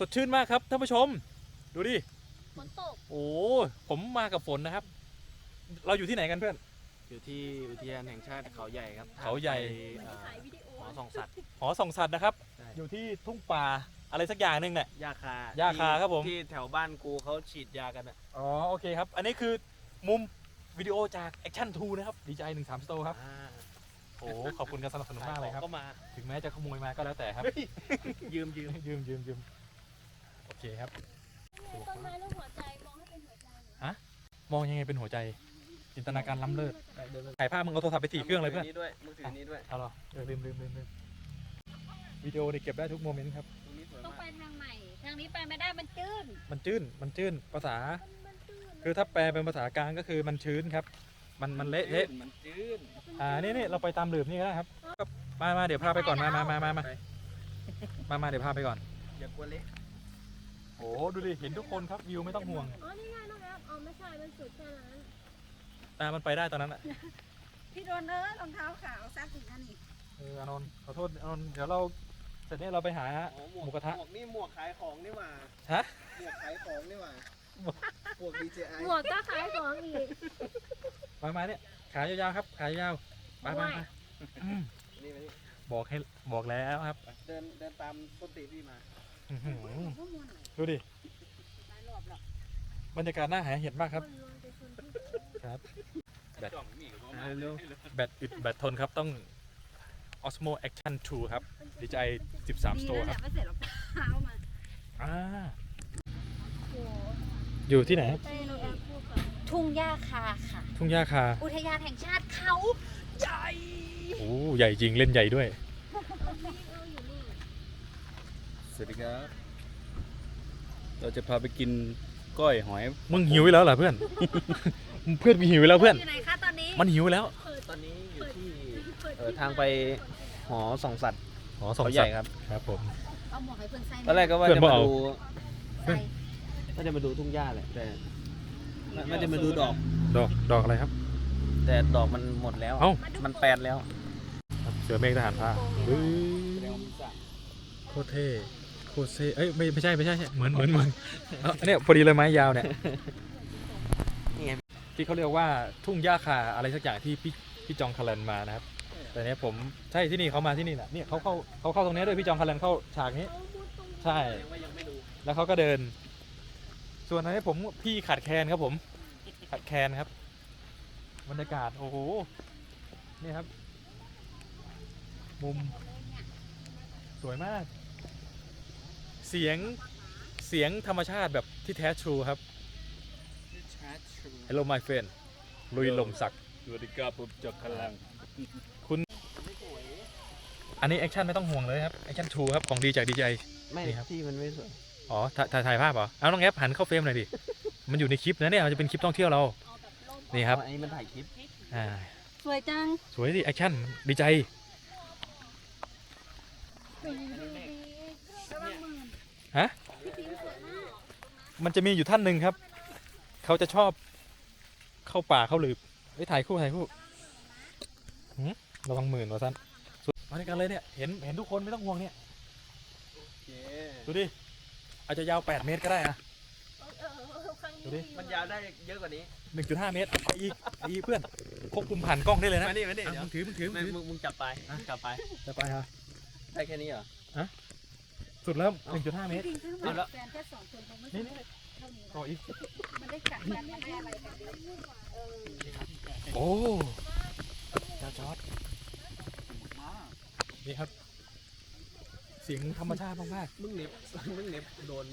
สดชื่นมากครับท่านผู้ชม ดูดิ ฝนตกโอ้ผมมากับฝนนะครับ เราอยู่ที่ไหนกันเพื่อน อยู่ที่อุทยานแห่งชาติเขาใหญ่ครับเขาใหญ่ไปเหมือนเอ่อถ่ายวิดีโอ หอส่องสัตว์ หอส่องสัตว์นะครับ ใช่ อยู่ที่ทุ่งป่าอะไรสักอย่างหนึ่งเนี่ย ยาคาย่าคาที่ครับผม ที่แถวบ้านกูเขาฉีดยากันอะอ๋อโอเคครับ อันนี้คือมุมวิดีโอจาก Action 2 นะครับ ดีใจ13 Store ครับ อ่าโอ้ขอบคุณการสนับสนุนมากเลยครับ ก็มาถึงแม้จะขโมยมาก็แล้วแต่ครับยืมยืมยืมยืมยืมโอ เคครับ ต้นไม้รูปหัวใจมองให้เป็นหัวใจหน่อยมองยังไงเป็นหัวใจ จินตนาการล้ำเลิศเดินไปถ่ายภาพมึงเอาโทรศัพท์ไปสี่เครื่องเลยเพื่อนมืถืนี้ด้วยมือถือนี้ด้วยเอาเหรอเออลืมลืมลืมลืมวิดีโอนี่เก็บได้ทุกโมเมนต์ครับ ตรงนี้สวยต้องมากไปทางใหม่ ทางนี้ไปไม่ได้มันตื้นมันจื้นมันจื้นภาษา มันมันตื้นคือถ้าแปลเป็นภาษากลางก็คือมันชื้นครับ มันมันเละเทะมันจืดอ่านี่นี่เราไปตามหลืบนี่ก็ได้ครับ มามาเดี๋ยวพาไปก่อนมามามามามามามาเดี๋ยวพาไปก่อน อย่ากลัวเละ โอ้ดูดิเห็นทุกคนครับวิวไม่ต้องห่วงอ๋อนี่ไงน้องแอฟอ๋อไม่ใช่มันสุดแค่นั้นอ่ามันไปได้ตอนนั้นอะพี่โดนเอ้ยรองเท้าขาวซักถึงนั่นนี่เอออานนท์ขอโทษอานนท์เดี๋ยวเราเสร็จนี้เราไปหาอ๋อหมูกระทะหมวกนี่หมวกขายของนี่หว่าฮะหมวกขายของนี่หว่าหมวก DJI หมวกก็ขายของอีกมามาเนี่ยขายาวๆครับขายาวไปไปไปอืมนี่มานี่บอกให้บอกแล้วครับไปเดินเดินตามต้นตีพี่มา อื้อหือพวกมันหน่อยดูดิหลายรอบแล้วบรรยากาศน่าหาเห็นมากครับนลงไปชนที่ครับ แบตเร็วแบตอึดแบตทนครับต้อง Osmo Action 2 ครับ DJI 13ดี Store นะคเนี่รับยไม่เสร็จรองเท้ามาอ่าโอ้โหอยู่ที่ไหนครับเต้น้องแอฟพูดก่อนทุ่งหญ้าคาค่ะ ทุ่งหญ้าคา อุทยานแห่งชาติเขา ใหญ่ โอ้ ใหญ่จริงเล่นใหญ่ด้วยเอาอยู่นี่ส วัสดีครับ เราจะพาไปกินก้อยหอย มึงหิวอีกแล้วเหรอเพื่อน เพื่อนมีหิวอีกแล้วเพื่อนอยู่ไหนคะตอนนี้มันหิวแล้วตอนนี้อยู่ที่เปิดเอ่อทางไปหอส่องสัตว์อ๋อสองเขาใหสัญ่ตว์ครับ ครับผม เอาหมวกให้เพื่อนใส่ตอนแรกก็ว่าเพื่อนจะบ่มาเอา ดูใส่ก็จะมาดูทุ่งหญ้าแหละแต่ไม่ไม่ได้มาดูดอก ดอกดอกอะไรครับ แต่ดอกมันหมดแล้ว เอ้า มันแปดแล้วครับเสือเมฆทหารผ้าบึ้ยโคตรเท่ โคตรเท่เอ้ยไม่ไม่ใช่ไม่ใช่ไม่ใช่เหมือนเหมือนเหมือนเอ้าเนี่ยพอดีเลยไม้ยาวเนี่ยนี่ไงที่เขาเรียกว่าทุ่งหญ้าคาอะไรสักอย่างที่พี่พี่จองคารันมานะครับ แต่เนี้ยผมใช่ที่นี่เขามาที่นี่แหละเนี่ยเขาเข้าเขาเข้าตรงเนี้ยด้วยพี่จองคารันเข้าฉากนี้เอามุดตรงใช่ แล้วเขาก็เดิน ส่วนอันนี้ผมพี่ขาดแคลนครับผมขาดแคลนครับบรรยากาศโอ้โหนี่ครับ มุม สวยมาก เสียงเสียงธรรมชาติแบบที่แท้ทรูครับ Hello my friend ลุยลมศักดิ์สวัสดีครับผมจอกพลังอันนี้แอคชั่นไม่ต้องห่วงเลยครับ แอคชั่นทูครับ ของดีจากดีใจ ไม่นี่ครับ ที่มันไม่สวย อ๋อถ่ายถ่ายถ่ายภาพเหรอ เอาน้องแอปหันเข้าเฟรมหน่อยดิ มันอยู่ในคลิปนะเนี่ย มันจะเป็นคลิปท่องเที่ยวเราเอาแบบลมนี่ครับ อันนี้มันถ่ายคลิป อ่า สวยจัง สวยดิแอคชั่น ดีใจ ปีดีดีระวังมือ ฮะพี่ปิงสวยมากมันจะมีอยู่ท่านหนึ่งครับ เขาจะชอบเข้าป่าเข้าหลืบเฮ้ยถ่ายคู่ถ่ายคู่หืมระวังหมื่นวะสั้นสุดมาด้วยกันเลยเนี่ยเห็นเห็นทุกคนไม่ต้องห่วงเนี่ยดูดิอาจจะยาว8เมตรก็ได้อะเออเออเออครั้งดูดินี้มันยาวได้เยอะกว่านี้1.5เมตรไปอีกไปอีกเพื่อนควบคุมผ่านกล้องได้เลยนะมานี่มานี่อะเดี๋ยวมึงถือมึงถือมึงไม่ถือมึงมึงจับไปจับไปจะไปฮะได้แค่นี้เหรอ สุดแล้ว 1.5 เมตร จริงๆเอาละแฟนแค่สองคนคงไม่นี่ใช่นี่เท่านี้ต่ออีก มันได้กัดกันไม่ได้อะไรกันเยอะเออโอ้จ้าจอดนี่ครับ เสียงธรรมชาติมากมึงเหน็บ มึงเหน็บโดน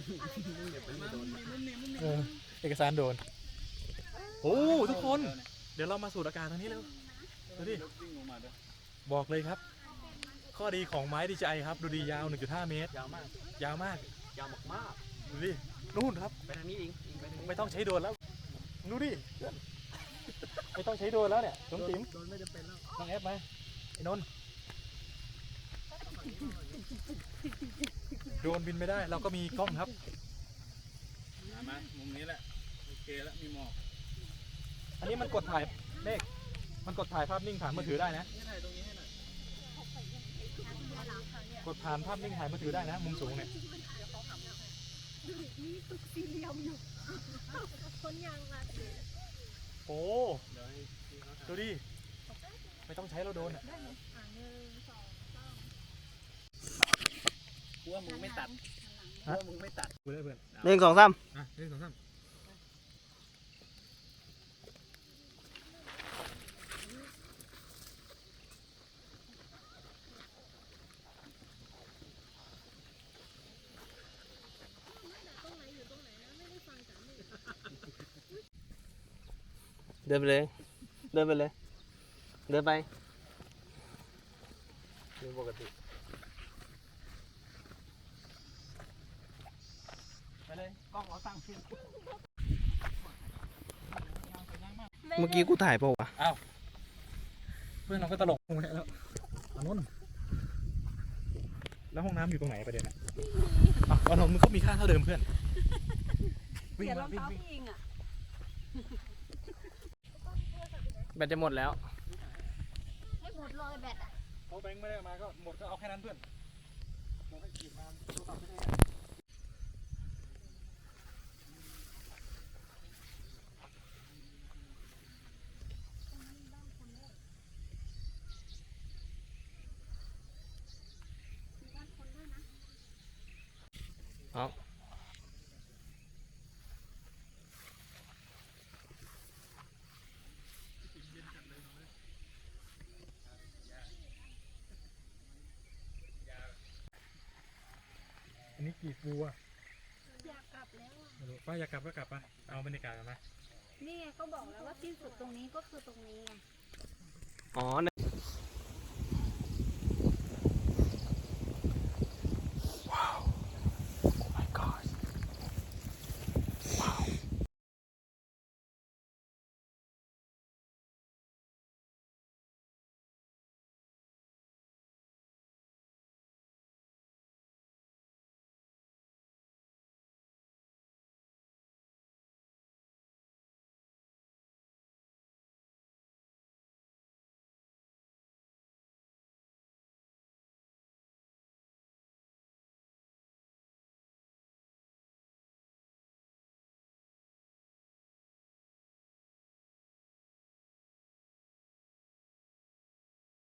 มึงเหน็บมันไม่โดนๆเออเอกสารโดน โอ้ทุกคน เดี๋ยวเรามาสูดอากาศตรงนี้เร็วดูดิบอกเลยครับ ข้อดีของไม้ดีใจครับดูดียาว 1.5 เมตร ยาวมาก ยาวมาก ยาวมากดูดินู่นครับ ๆไปทางนี้เองเองไปทางนี้ไม่ต้องใช้โดรนแล้วดูดิไม่ต้องใช้โดรนแล้วเนี่ยจุ๋มจิ๋มโดนไม่จำเป็นแล้วน้องแอปมาไอ้นนท์โดรนบินไม่ได้ เราก็มีกล้องครับมามามุมนี้แหละ โอเคแล้วมีหมอกอันนี้มันกดถ่ายเลขมันกดถ่ายภาพนิ่งผ่านมือถือได้นะ กดผ่านภาพนิ่งถ่ายมือถือได้นะ มุมสูงเนี่ยมีตึกสี่เหลี่ยมอยู่คนยางมาสิโอ้ดูดิไม่ต้องใช้เราโดนอะอ่าหนึ่งสองสามกูว่ามึงไม่ตัดกูว่ามึงไม่ตัดกูได้เพื่อนหนึ่งสองสามอะหนึ่งสองสาม ตรงไหนอยู่ตรงไหนนะไม่ได้ฟังจ๋าไม่ เดินไปเลย เดินไปเลย เดินไปเดินปกติไปเลยกล้องเราตั้งขึ้นเมื่อกี้กูถ่ายเปล่าวะเพื่อนเราก็ตลกลงแล้วอันนู้นแล้วห้องน้ำอยู่ตรงไหนประเด็นอะอะอันนู้นมันก็มีค่าเท่าเดิมเพื่อนวิ่งเสียรมาองวิ่งเท้าวิ่งพี่อิงอะ แบตจะหมดแล้วให้หมดเลยแบตอะเขาแบงค์ไม่ได้เอามาก็หมดก็เอาแค่นั้นเพื่อนเราให้ขีดมาโทรศัพท์ไม่ได้ นนี้กี่ฟูอะอยากกลับแล้วอะไม่รู้ป้าอยากกลับก็กลับปะเอาบรรยากาศกันไหม นี่ไงก็บอกแล้วว่าที่สุดตรงนี้ก็คือตรงนี้ไง อ๋อ